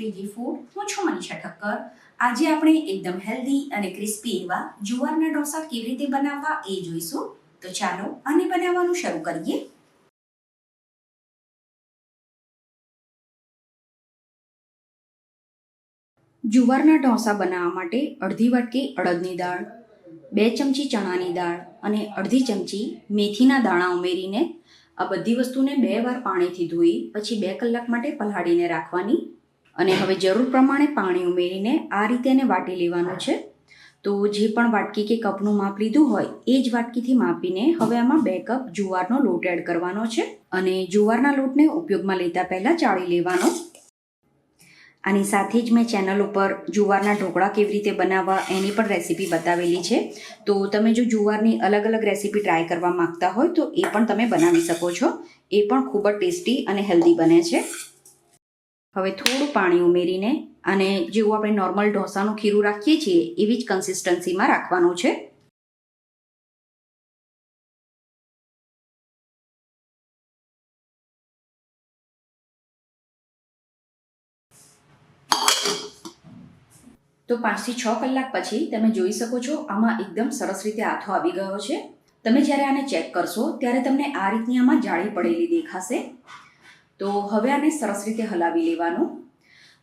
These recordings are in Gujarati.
શ્રીજી ફૂડ હું છું મનીષા ઠક્કર આજે આપણે એકદમ હેલ્ધી અને ક્રિસ્પી એવા જુવારના ઢોસા કેવી રીતે બનાવવા એ જોઈશું. તો ચાલો આને બનાવવાનું શરૂ કરીએ. જુવારના ઢોસા બનાવવા માટે અડધી વાટકી અડદની દાળ, બે ચમચી ચણાની દાળ અને અડધી ચમચી મેથીના દાણા ઉમેરીને આ બધી વસ્તુને બે વાર પાણીથી ધોઈ, પછી બે કલાક માટે પલાળીને રાખવાની અને હવે જરૂર પ્રમાણે પાણી ઉમેરીને આ રીતે એને વાટી લેવાનું છે. તો જે પણ વાટકી કે કપનું માપ લીધું હોય, એ જ વાટકીથી માપીને હવે આમાં બે કપ જુવારનો લોટ એડ કરવાનો છે. અને જુવારના લોટને ઉપયોગમાં લેતા પહેલાં ચાળી લેવાનો. આની સાથે જ મેં ચેનલ ઉપર જુવારના ઢોકળા કેવી રીતે બનાવવા એની પણ રેસીપી બતાવેલી છે. તો તમે જો જુવારની અલગ અલગ રેસીપી ટ્રાય કરવા માગતા હોય તો એ પણ તમે બનાવી શકો છો. એ પણ ખૂબ જ ટેસ્ટી અને હેલ્ધી બને છે. હવે થોડું પાણી ઉમેરીને અને જેવું આપણે નોર્મલ ઢોસાનું ખીરું રાખીએ છીએ, એવી જ કન્સિસ્ટન્સીમાં રાખવાનું છે. તો પાંચથી છ કલાક પછી તમે જોઈ શકો છો, આમાં એકદમ સરસ રીતે આથો આવી ગયો છે. તમે જ્યારે આને ચેક કરશો, ત્યારે તમને આ રીતની આમાં જાળી પડેલી દેખાશે. તો હવે આને સરસ રીતે હલાવી લેવાનું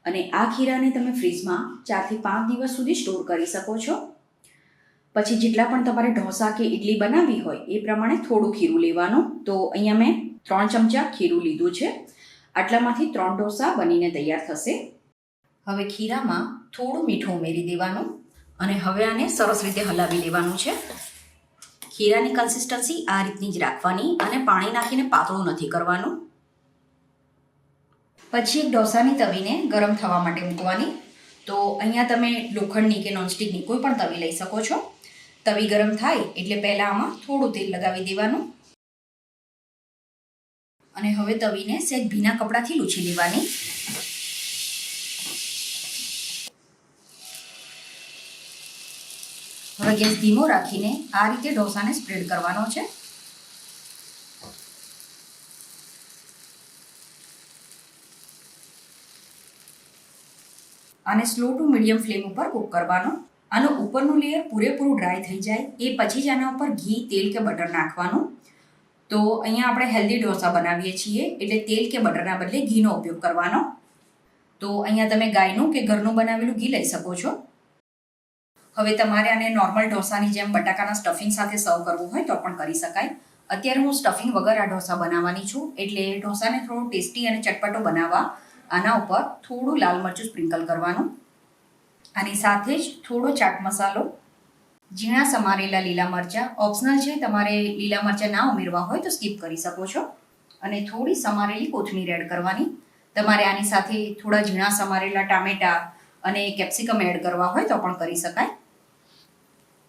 અને આ ખીરાને તમે ફ્રીજમાં ચારથી પાંચ દિવસ સુધી સ્ટોર કરી શકો છો. પછી જેટલા પણ તમારે ઢોસા કે ઇડલી બનાવવી હોય એ પ્રમાણે થોડું ખીરું લેવાનું. તો અહીંયા મેં ત્રણ ચમચા ખીરું લીધું છે. આટલામાંથી ત્રણ ઢોસા બનીને તૈયાર થશે. હવે ખીરામાં થોડું મીઠું ઉમેરી દેવાનું અને હવે આને સરસ રીતે હલાવી લેવાનું છે. ખીરાની કન્સિસ્ટન્સી આ રીતની જ રાખવાની અને પાણી નાખીને પાતળું નથી કરવાનું. પછી એક ઢોસાની તવીને ગરમ થવા માટે મૂકવાની. તો અહીંયા તમે લોખંડની કે નોનસ્ટિકની કોઈ પણ તવી લઈ શકો છો. તવી ગરમ થાય એટલે પહેલાં આમાં થોડું તેલ લગાવી દેવાનું. અને હવે તવીને સહેજ ભીના કપડાથી લૂછી લેવાની. હવે ગેસ ધીમો રાખીને આ રીતે ઢોસાને સ્પ્રેડ કરવાનો છે. આને સ્લો ટુ મીડિયમ ફ્લેમ ઉપર કૂક કરવાનો. આનો ઉપરનું લેયર પૂરેપૂરું ડ્રાય થઈ જાય. એ પછી જ આના ઉપર ઘી, તેલ કે બટર નાખવાનું. તો અહીંયા આપણે હેલ્ધી ઢોસા બનાવીએ છીએ. એટલે તેલ કે બટરના બદલે ઘીનો ઉપયોગ કરવાનો. તો અહીંયા તમે ગાયનું કે ઘરનું બનાવેલું ઘી લઈ શકો છો. હવે તમારે આને નોર્મલ ઢોસાની જેમ બટાકાના સ્ટફિંગ સાથે સર્વ કરવું હોય તો પણ કરી શકાય. અત્યારે હું સ્ટફિંગ વગર આ ઢોસા બનાવવાની છું. એટલે ઢોસાને થોડું ટેસ્ટી અને ચટપટો બનાવવા. આના ઉપર થોડું લાલ મરચું સ્પ્રિંકલ કરવાનું. આની સાથે જ થોડો ચાટ મસાલો, ઝીણા સમારેલા લીલા મરચાં. ઓપ્શનલ છે, તમારે લીલા મરચાં ના ઉમેરવા હોય તો સ્કીપ કરી શકો છો. અને થોડી સમારેલી કોથમીર એડ કરવાની. તમારે આની સાથે થોડા ઝીણા સમારેલા ટામેટા અને કેપ્સિકમ એડ કરવા હોય તો પણ કરી શકાય.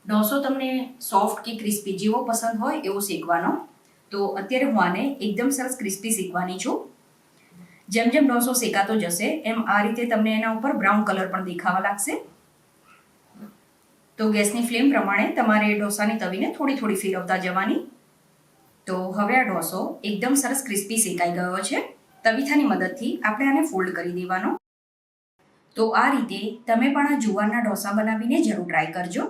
ઢોસો તમને સોફ્ટ કે ક્રિસ્પી જેવો પસંદ હોય એવો શેકવાનો. તો અત્યારે હું આને એકદમ સરસ ક્રિસ્પી શીખવાની છું. જેમ જેમ ઢોસો શેકાતો જશે, એમ આ રીતે તમને એના ઉપર બ્રાઉન કલર પણ દેખાવા લાગશે. તો ગેસની ફ્લેમ પ્રમાણે તમારે ઢોસાની તવીને થોડી થોડી ફેરવતા જવાની. તો હવે આ ઢોસો એકદમ સરસ ક્રિસ્પી શેકાઈ ગયો છે. તવીથાની મદદથી આપણે આને ફોલ્ડ કરી દેવાનો. તો આ રીતે તમે પણ આ જુવારના ઢોસા બનાવીને જરૂર ટ્રાય કરજો.